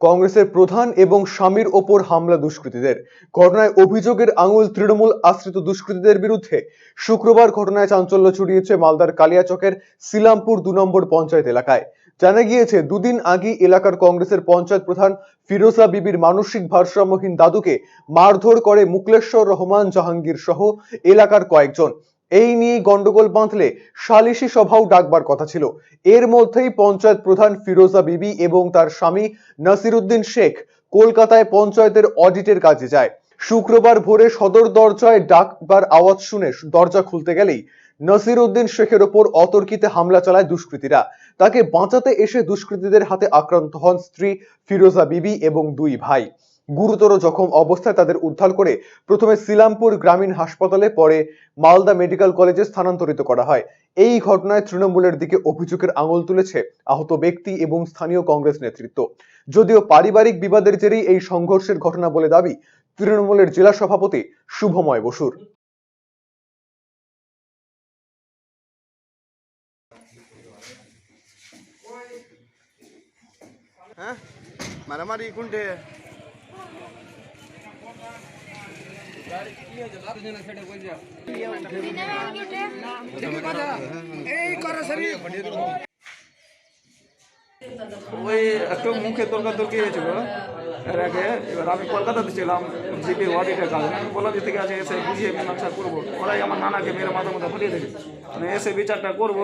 কংগ্রেসের প্রধান এবং স্বামীর ওপর হামলা দুষ্কৃতীদের। ঘটনায় অভিযোগের আঙুল তৃণমূল আশ্রিত দুষ্কৃতীদের বিরুদ্ধে শুক্রবার ঘটনায় চাঞ্চল্য ছড়িয়েছে মালদার কালিয়াচকের সিলামপুর দু নম্বর পঞ্চায়েত এলাকায়। জানা গিয়েছে, দুদিন আগে এলাকার কংগ্রেসের পঞ্চায়েত প্রধান ফিরোজা বিবির মানসিক ভারসাম্যহীন দাদুকে মারধর করে মুকলেশ্বর রহমান জাহাঙ্গীর সহ এলাকার কয়েকজন। এই নিয়ে গন্ডগোল বাঁধলে সালিশি সভাও ডাকবার কথা ছিল। এর মধ্যেই পঞ্চায়েত প্রধান ফিরোজা বিবি এবং তার স্বামী নাসিরুদ্দিন শেখ কলকাতায় পঞ্চায়েতের অডিটের কাজে যায়। শুক্রবার ভোরে সদর দরজায় ডাকবার আওয়াজ শুনে দরজা খুলতে গেলেই নাসিরুদ্দিন শেখের ওপর অতর্কিতে হামলা চালায় দুষ্কৃতীরা। তাকে বাঁচাতে এসে দুষ্কৃতীদের হাতে আক্রান্ত হন স্ত্রী ফিরোজা বিবি এবং দুই ভাই। গুরুতর জখম অবস্থায় তাদের উদ্ধার করে প্রথমে সিলামপুর গ্রামীণ হাসপাতালে, পরে মালদা মেডিকেল কলেজে স্থানান্তরিত করা হয়। এই ঘটনায় তৃণমূলের দিকে অভিযোগের আঙুল তুলেছে আহত ব্যক্তি এবং স্থানীয় কংগ্রেস নেতৃত্ব। যদিও পারিবারিক বিবাদের জেরেই এই সংঘর্ষের ঘটনা বলে দাবি, তৃণমূলের জেলা সভাপতি শুভময় বসুর। হ্যাঁ? মারামারি কোনটে? এই করা শরীফ ওই একটু মুখে তর্কাতর্কি হয়েছিল। এর আগে এবার আমি কলকাতাতে ছিলাম, জিপি অডিটের কাজে। আমি বললাম যে ঠিক আছে এসে বুঝিয়ে মীমাংসা করব। ওরাই আমার নানাকে মেরে মাথা মাথা ফুটিয়ে দিয়েছে। মানে এসে বিচারটা করব।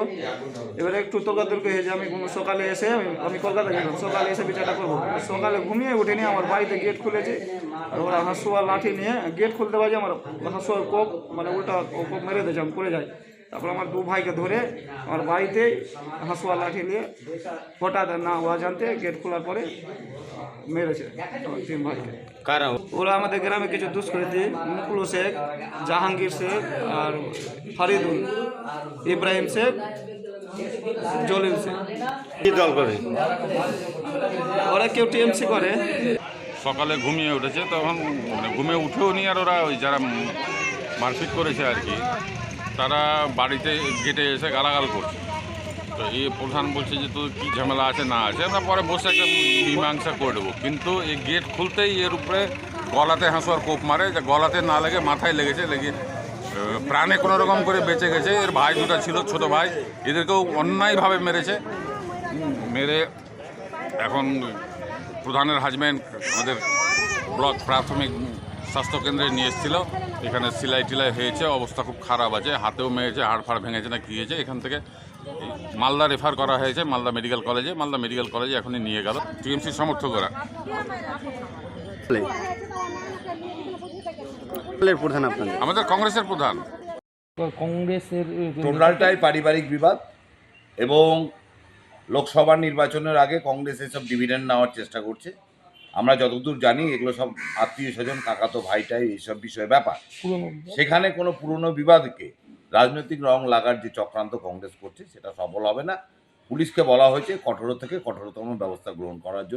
এবারে একটু তর্কাতর্কি হয়েছে। আমি সকালে এসে আমি কলকাতা গেলাম। সকালে এসে বিচারটা করব। সকালে ঘুমিয়ে উঠিনি। আমার বাড়িতে গেট খুলেছে। আর ওরা হাঁসুয়া লাঠি নিয়ে গেট খুলতে পারছে আমার হাঁসুয়ার কোপ মানে উল্টা কোপ মেরে দিয়েছে। আমি পড়ে যাই। তারপর আমার দু ভাইকে ধরে আমার বাড়িতে হাঁসুয়া লাঠি নিয়ে হঠাৎ না ওরা জানতে গেট খোলার পরে মেরেছে তিন ভাইকে। কারা? ওরা আমাদের গ্রামে কিছু দুষ্কৃতী মুকুল শেখ জাহাঙ্গীর শেখ আর ফরিদুল ইব্রাহিম শেখ জলিল শেখ। কি দল করে? ওরা কেউ টিএমসি করে। সকালে ঘুমিয়ে উঠেছে তখন মানে ঘুমিয়ে উঠেও নি আর ওরা ওই যারা মারপিট করেছে আর কি। তারা বাড়িতে গেটে এসে গালাগাল করছে। তো এই প্রধান বলছে যে, তোর কী ঝামেলা আছে? না আছে। আমরা পরে বসে একটা মীমাংসা করে দেবো। কিন্তু এই গেট খুলতেই এর উপরে গলাতে হাঁসুয়ার কোপ মারে। যে গলাতে না লেগে মাথায় লেগেছে, লেগে প্রাণে কোনো রকম করে বেঁচে গেছে। এর ভাই দুটো ছিল, ছোট ভাই। এদেরকেও অন্যায়ভাবে মেরেছে। মেরে এখন প্রধানের হাজব্যান্ড আমাদের ব্লক প্রাথমিক স্বাস্থ্যকেন্দ্রে নিয়ে এসেছিল। এখানে সিলাই টিলাই হয়েছে অবস্থা খুব খারাপ আছে হাতেও মেরেছে হাড় ফাড় ভেঙেছে না কী হয়েছে? এখান থেকে মালদা রেফার করা হয়েছে মালদা মেডিকেল কলেজে মালদা মেডিকেল কলেজে এখনই নিয়ে গেল। টিএমসি সমর্থকরা। প্রধান আমাদের কংগ্রেসের প্রধান। কংগ্রেসের টোটালটাই পারিবারিক বিবাদ এবং লোকসভা নির্বাচনের আগে কংগ্রেস এসব ডিভিডেন্ড নেওয়ার চেষ্টা করছে। আমরা যতদূর জানি এগুলো সব আত্মীয় স্বজন কাকাতো ভাইটাই এইসব বিষয়ে ব্যাপার। সেখানে কোনো পুরনো বিবাদকে রাজনৈতিক রং লাগার যে চক্রান্ত কংগ্রেস করছে সেটা সফল হবে না। পুলিশকে বলা হয়েছে কঠোর থেকে কঠোরতম ব্যবস্থা গ্রহণ করার জন্য।